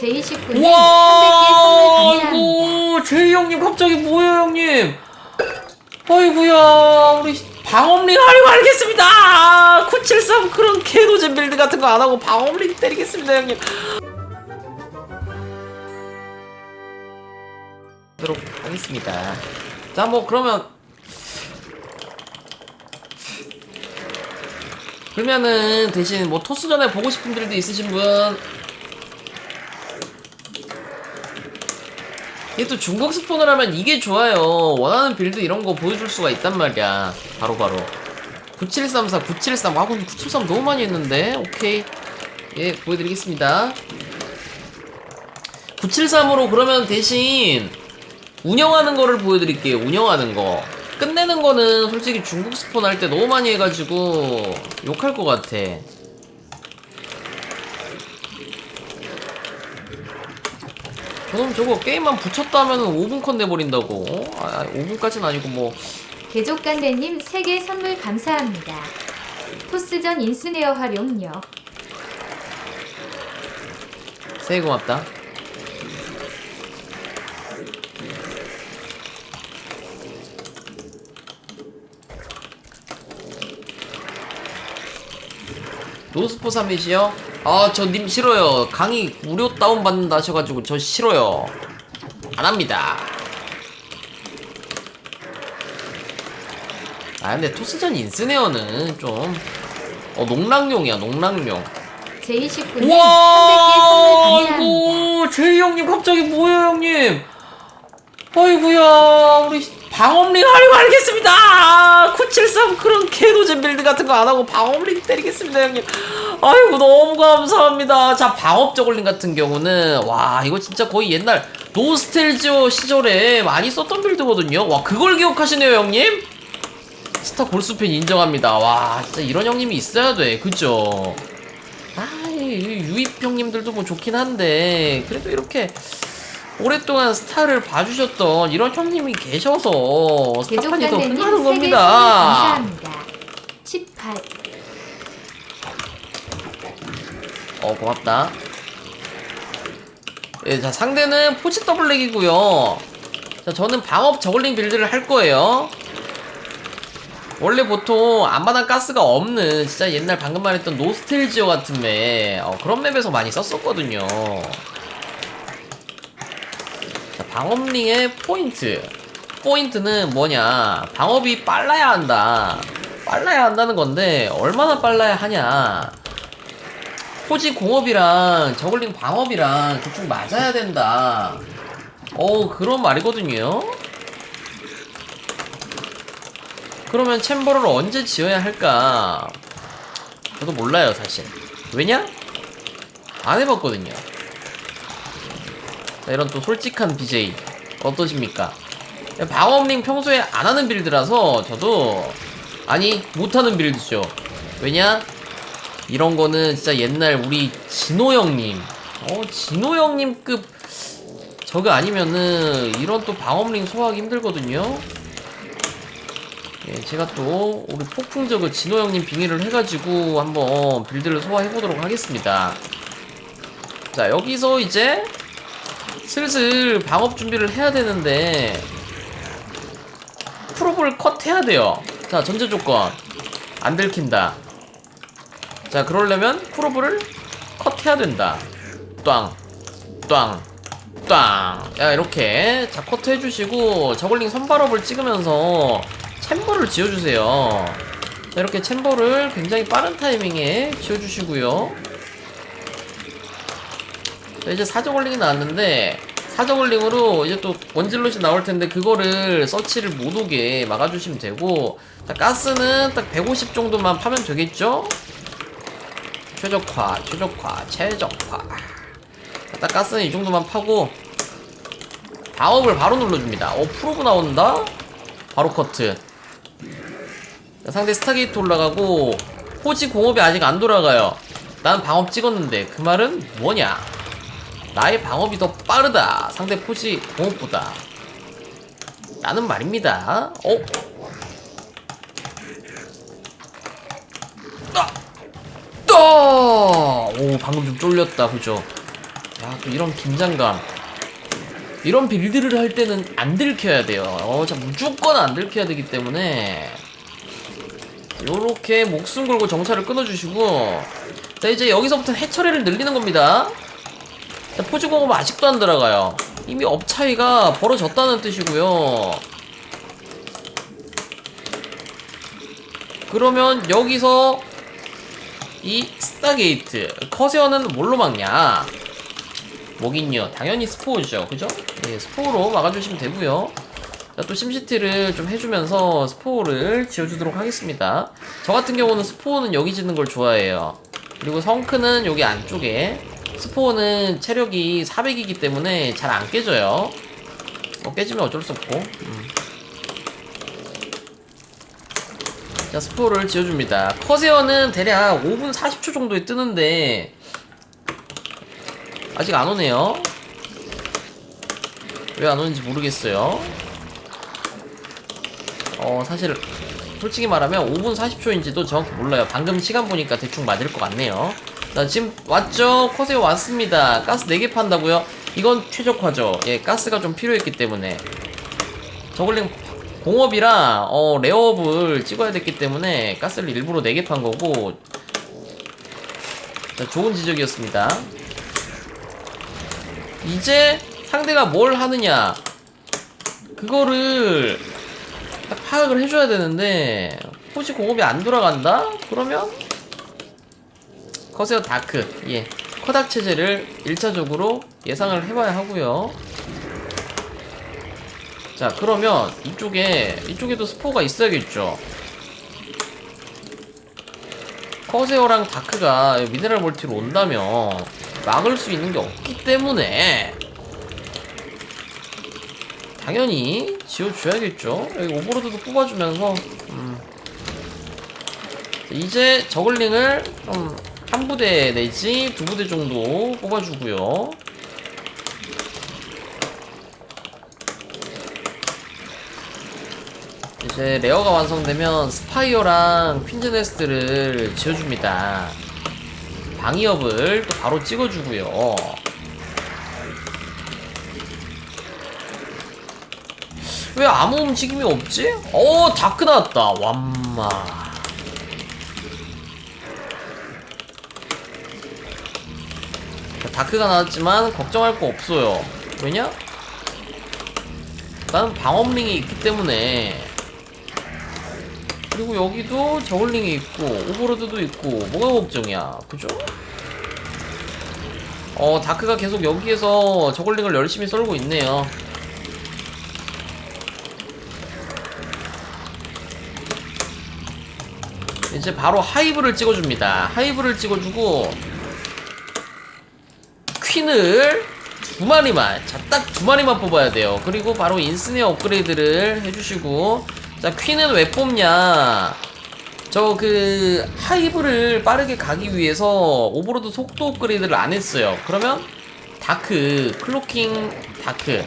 제29님 300개 와, 선물 감사합니다. 아이고, 제이 형님 갑자기 뭐예요, 형님? 아이고야, 우리 방업링 하려고 알겠습니다. 973 그런 개노잼 빌드 같은 거 안 하고 방업링 때리겠습니다, 형님. 하도록 하겠습니다. 자, 뭐 그러면 그러면은 대신 뭐 토스 전에 보고 싶은 빌드 있으신 분 이게 또 중국 스폰을 하면 이게 좋아요. 원하는 빌드 이런 거 보여줄 수가 있단 말이야. 바로바로. 9734, 973. 아, 근데 973 너무 많이 했는데. 오케이. 예, 보여드리겠습니다. 973으로 그러면 대신 운영하는 거를 보여드릴게요. 운영하는 거. 끝내는 거는 솔직히 중국 스폰 할 때 너무 많이 해가지고 욕할 것 같아. 저놈 저거 게임만 붙였다 하면 5분 컷 내버린다고. 아, 5분까지는 아니고 뭐. 개족간대님 3개 선물 감사합니다. 토스전 인스네어 활용요. 새해 고맙다. 노스포 삼밋이요? 아, 저 님 싫어요. 강의 무료 다운 받는다 하셔가지고 저 싫어요. 안 합니다. 아, 근데 토스전 인스네어는 좀, 어, 농락용이야, 농락용. 제29님 300개 선물 감사합니다. 아이고 제이 형님 갑자기 뭐예요 형님 아이고야 우리 방업링 하려고 알겠습니다. 973 그런 개노잼 빌드 같은 거 안 하고 방업링 때리겠습니다 형님. 아이고 너무 감사합니다. 자 방업 저글링 같은 경우는 와 이거 진짜 거의 옛날 노스텔지오 시절에 많이 썼던 빌드거든요. 와 그걸 기억하시네요 형님? 스타 골수팬 인정합니다. 와 진짜 이런 형님이 있어야 돼. 그죠? 아, 이 유입 형님들도 뭐 좋긴 한데 그래도 이렇게 오랫동안 스타를 봐주셨던 이런 형님이 계셔서 스타판이 더 개족간대님 3개 흥하는 선물 겁니다. 감사합니다. 18 어 고맙다. 예, 자 상대는 포치 더블랙이고요. 자 저는 방업 저글링 빌드를 할 거예요. 원래 보통 앞마당 가스가 없는 진짜 옛날 방금 말했던 노스텔지오 같은 맵 어, 그런 맵에서 많이 썼었거든요. 자, 방업링의 포인트. 포인트는 뭐냐? 방업이 빨라야 한다. 빨라야 한다는 건데 얼마나 빨라야 하냐? 포지 공업이랑 저글링 방업이랑 대충 맞아야 된다. 어 그런 말이거든요. 그러면 챔버를 언제 지어야 할까? 저도 몰라요, 사실. 왜냐? 안 해봤거든요. 자, 이런 또 솔직한 BJ. 어떠십니까? 방업링 평소에 안 하는 빌드라서 저도, 아니, 못하는 빌드죠. 왜냐? 이런 거는 진짜 옛날 우리 진호 형님, 어, 진호 형님급 저거 아니면은 이런 또 방업링 소화하기 힘들거든요. 예, 제가 또 우리 폭풍저그 진호 형님 빙의를 해가지고 한번 빌드를 소화해보도록 하겠습니다. 자, 여기서 이제 슬슬 방업 준비를 해야 되는데 프로볼 컷 해야 돼요. 자, 전제 조건. 안 들킨다. 자, 그러려면 프로볼을 컷 해야 된다. 꽝, 꽝, 꽝. 야, 이렇게. 자, 커트 해주시고, 저글링 선발업을 찍으면서 챔버를 지어주세요. 자, 이렇게 챔버를 굉장히 빠른 타이밍에 지어주시고요. 자, 이제 사저글링이 나왔는데, 사저글링으로 이제 또 원질럿이 나올 텐데, 그거를 서치를 못 오게 막아주시면 되고, 자, 가스는 딱 150 정도만 파면 되겠죠? 최적화, 최적화, 최적화. 자, 딱 가스는 이 정도만 파고, 방업을 바로 눌러줍니다. 어, 프로브 나온다? 바로 커트. 자, 상대 스타게이트 올라가고 포지 공업이 아직 안 돌아가요. 난 방업 찍었는데 그 말은 뭐냐? 나의 방업이 더 빠르다. 상대 포지 공업보다. 라는 말입니다. 어? 아! 아! 오 방금 좀 쫄렸다 그죠? 야 아, 또 이런 긴장감. 이런 빌드를 할 때는 안 들켜야 돼요. 어, 자, 무조건 안 들켜야 되기 때문에. 요렇게 목숨 걸고 정찰을 끊어주시고. 자, 이제 여기서부터 해처리를 늘리는 겁니다. 자, 포즈 공업 아직도 안 들어가요. 이미 업 차이가 벌어졌다는 뜻이고요. 그러면 여기서 이 스타게이트 커세어는 뭘로 막냐 뭐긴요 당연히 스포죠 그죠? 네 스포로 막아주시면 되고요 자, 또 심시티를 좀 해주면서 스포를 지어주도록 하겠습니다 저 같은 경우는 스포는 여기 짓는 걸 좋아해요 그리고 성크는 여기 안쪽에 스포는 체력이 400이기 때문에 잘 안 깨져요. 뭐 깨지면 어쩔 수 없고. 음. 자 스포를 지어줍니다. 커세어는 대략 5분 40초 정도에 뜨는데 아직 안 오네요. 왜 안 오는지 모르겠어요. 어 사실 솔직히 말하면 5분 40초인지도 정확히 몰라요. 방금 시간 보니까 대충 맞을 것 같네요 자 지금 왔죠? 커세어 왔습니다. 가스 4개 판다고요? 이건 최적화죠. 예 가스가 좀 필요했기 때문에. 저글링 공업이라 어, 레어업을 찍어야 됐기 때문에 가스를 일부러 4개 판 거고. 자, 좋은 지적이었습니다. 이제 상대가 뭘 하느냐. 그거를 딱 파악을 해줘야 되는데 혹시 공업이 안 돌아간다? 그러면 커세어 다크. 예. 커닥 체제를 1차적으로 예상을 해봐야 하고요. 자 그러면 이쪽에 이쪽에도 스포가 있어야겠죠. 커세어랑 다크가 미네랄 멀티로 온다면 막을 수 있는 게 없기 때문에 당연히 지어줘야겠죠. 여기 오버로드도 뽑아주면서 음. 이제 저글링을 좀 한 부대 내지 두 부대 정도 뽑아주고요 이제 레어가 완성되면 스파이어랑 퀸즈네스트를 지어줍니다. 방위업을 또 바로 찍어주고요. 왜 아무 움직임이 없지? 어 다크 나왔다. 완마. 다크가 나왔지만 걱정할 거 없어요. 왜냐? 나는 방업링이 있기 때문에 그리고 여기도 저울링이 있고 오버로드도 있고 뭐가 걱정이야 그죠? 어 다크가 계속 여기에서 저글링을 열심히 썰고 있네요 이제 바로 하이브를 찍어줍니다 하이브를 찍어주고 퀸을 두 마리만 자 딱 두 마리만 뽑아야 돼요. 그리고 바로 인스네어 업그레이드를 해주시고. 자 퀸은 왜 뽑냐? 저 그 하이브를 빠르게 가기 위해서 오버로드 속도 업그레이드를 안 했어요. 그러면 다크 클로킹 다크.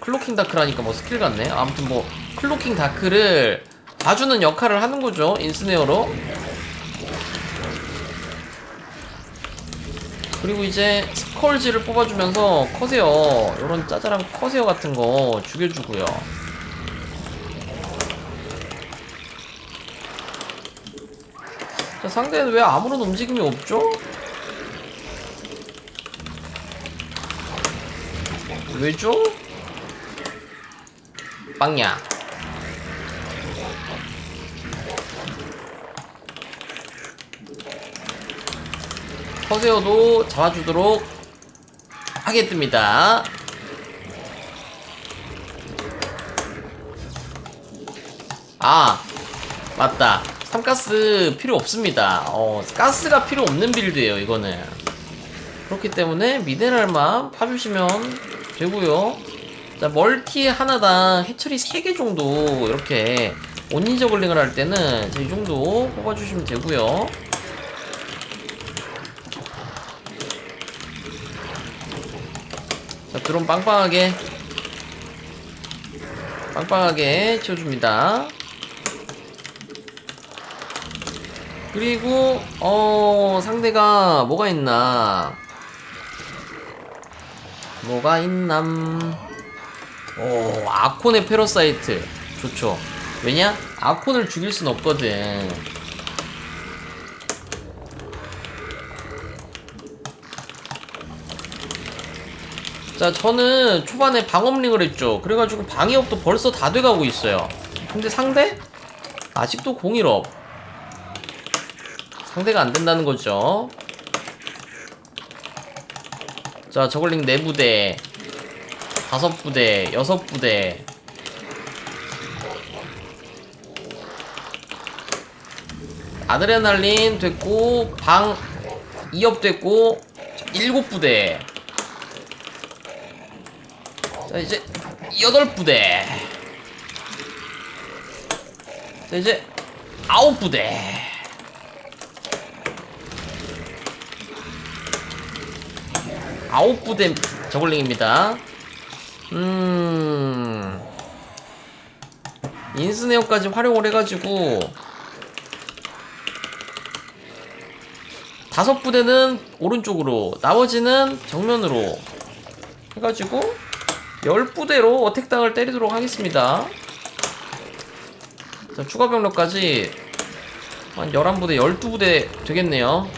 클로킹 다크라니까 뭐 스킬 같네. 아무튼 뭐 클로킹 다크를 봐주는 역할을 하는 거죠 인스네어로 그리고 이제 스컬지를 뽑아주면서 커세어 요런 짜잘한 커세어 같은 거 죽여주고요 자, 상대는 왜 아무런 움직임이 없죠? 왜죠? 빵야 커세어도 잡아주도록 하겠습니다. 아, 맞다. 삼가스 필요 없습니다. 어, 가스가 필요 없는 빌드예요, 이거는. 그렇기 때문에 미네랄만 파주시면 되고요. 자, 멀티 하나당 해처리 3개 정도 이렇게 온니 저글링을 할 때는 이 정도 뽑아주시면 되고요. 자, 드론 빵빵하게. 빵빵하게 치워줍니다. 그리고 어 상대가 뭐가 있나? 뭐가 있남? 오 아콘의 페러사이트. 좋죠. 왜냐? 아콘을 죽일 순 없거든 자 저는 초반에 방업링을 했죠 그래가지고 방위업도 벌써 다 돼가고 있어요 근데 상대? 아직도 공일업 상대가 안 된다는 거죠 자 저글링 4부대 다섯 부대, 여섯 부대. 아드레날린 됐고 방 2업 됐고 자, 일곱 부대. 자 이제 여덟 부대. 자 이제 아홉 부대. 아홉 부대 저글링입니다. 음 인스네어까지 활용을 해가지고 다섯 부대는 오른쪽으로 나머지는 정면으로 해가지고 열 부대로 어택당을 때리도록 하겠습니다 자 추가 병력까지 한 11부대 12부대 되겠네요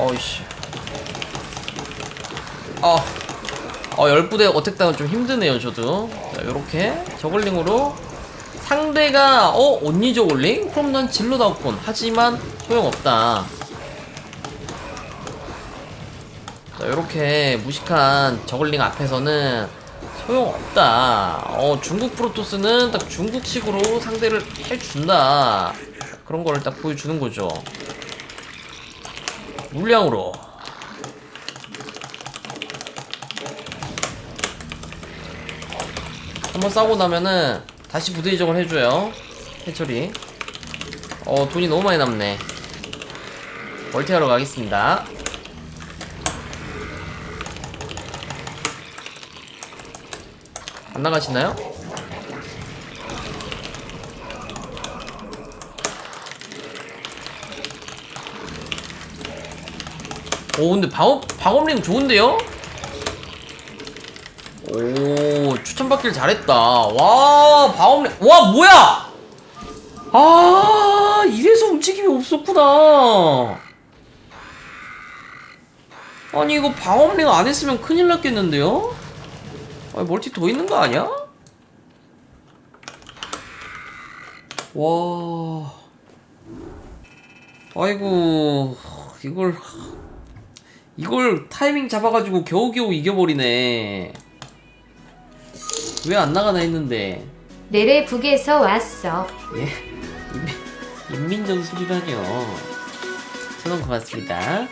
어이씨. 아, 어, 열부대 어택당은 좀 힘드네요, 저도. 자, 요렇게 저글링으로 상대가 어 언니 저글링? 그럼 난 진로 다운권. 하지만 소용없다. 자, 요렇게 무식한 저글링 앞에서는 소용없다. 어, 중국 프로토스는 딱 중국식으로 상대를 해준다. 그런 거를 딱 보여주는 거죠. 물량으로 한번 싸고 나면은 다시 부대 이정을 해줘요. 해철이 어 돈이 너무 많이 남네. 멀티하러 가겠습니다. 안 나가시나요? 오 근데 방업 방업링 좋은데요? 오 추천받길 잘했다 와 방업링 와 뭐야 아 이래서 움직임이 없었구나 아니 이거 방업링 안 했으면 큰일 났겠는데요? 아니 멀티 더 있는 거 아니야? 와 아이고 이걸 이걸 타이밍 잡아가지고 겨우겨우 이겨버리네. 왜 안 나가나 했는데. 내래 북에서 왔어. 예. 인민, 인민전술이라뇨. 저는 고맙습니다.